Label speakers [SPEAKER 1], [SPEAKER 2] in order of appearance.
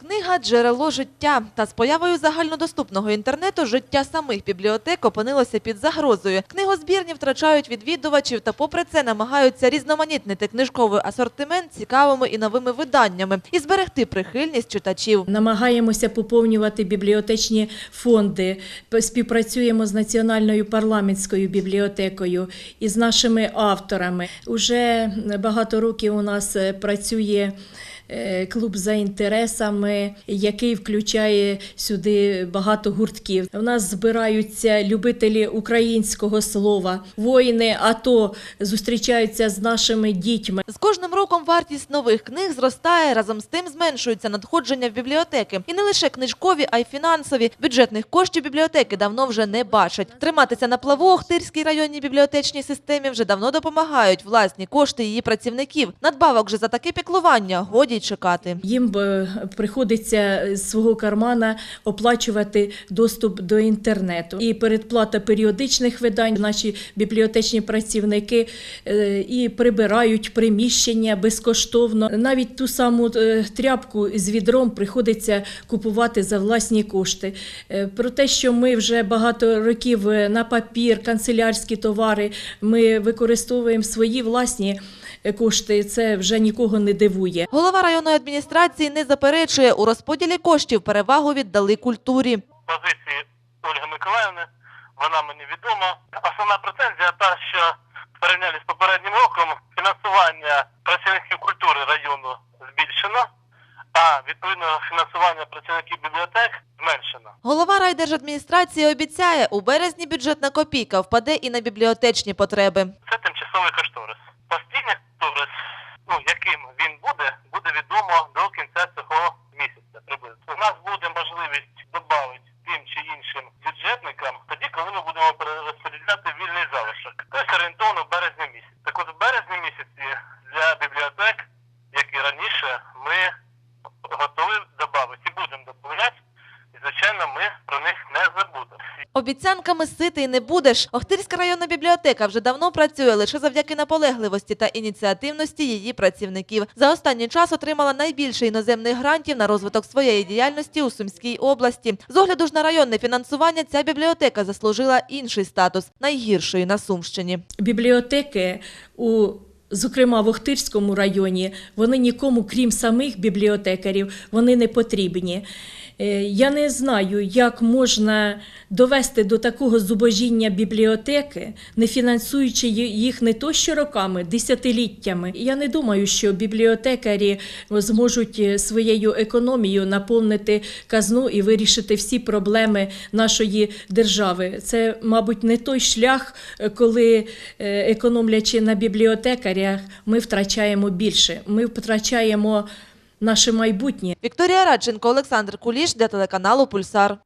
[SPEAKER 1] Книга Джерело життя та з появою загальнодоступного інтернету життя самих бібліотек опинилося під загрозою. Книгозбірні втрачають відвідувачів та, попри це, намагаються різноманітнити книжковий асортимент цікавими і новими виданнями і зберегти прихильність читачів.
[SPEAKER 2] Намагаємося поповнювати бібліотечні фонди, співпрацюємо з Національною парламентською бібліотекою і з нашими авторами. Уже багато років у нас е, працює. Е, Клуб за інтересами, який включає сюди багато гуртків. У нас збираються любителі українського слова. Воїни АТО зустрічаються з нашими дітьми.
[SPEAKER 1] З кожним роком вартість нових книг зростає, разом з тим зменшуються надходження в бібліотеки. І не лише книжкові, а й фінансові. Бюджетних коштів бібліотеки давно вже не бачать. Триматися на плаву Охтирській районній бібліотечній системі вже давно допомагають власні кошти її працівників. Надбавок же за таке піклування годі й чекати.
[SPEAKER 2] Їм е, приходиться з свого кармана оплачувати доступ до інтернету. І передплата періодичних видань. Наші бібліотечні працівники е, і прибирають приміщення безкоштовно. Навіть ту саму е, тряпку з відром приходиться купувати за власні кошти. Про те, що ми вже багато років на папір, канцелярські товари, ми використовуємо свої власні кошти. Це вже нікого не дивує.
[SPEAKER 1] Голова районної адміністрації не заперечує, у розподілі коштів перевагу віддали культурі.
[SPEAKER 3] позиції Ольги Миколаївни, вона мені відома. Основна претензія та, що в порівнянні з попереднім роком фінансування працівників культури району збільшено, а відповідно фінансування працівників бібліотек зменшено.
[SPEAKER 1] Голова райдержадміністрації обіцяє, у березні бюджетна копійка впаде і на бібліотечні потреби.
[SPEAKER 3] Це бюджетникам тоді, коли ми будемо перерозподіляти вільний залишок. Тобто орієнтовно в березні місяць. Так от в березні місяці для бібліотек, як і раніше, ми готові додати і будемо додати. І звичайно, ми про них не забудемо.
[SPEAKER 1] Обіцянками ситий не будеш. Охтирська районна бібліотека вже давно працює лише завдяки наполегливості та ініціативності її працівників. За останній час отримала найбільше іноземних грантів на розвиток своєї діяльності у Сумській області. З огляду ж на районне фінансування ця бібліотека заслужила інший статус найгіршої на Сумщині.
[SPEAKER 2] бібліотеки у Зокрема, в Охтирському районі вони нікому, крім самих бібліотекарів, вони не потрібні. Е, Я не знаю, як можна довести до такого зубожіння бібліотеки, не фінансуючи їх не то що роками, десятиліттями. Я не думаю, що бібліотекарі зможуть е, своєю економією наповнити казну і вирішити всі проблеми нашої держави. Це, мабуть, не той шлях, коли е, економлячи на бібліотекарях, ми втрачаємо більше. Ми втрачаємо наше майбутнє.
[SPEAKER 1] Вікторія Радченко, Олександр Куліш для телеканалу Пульсар.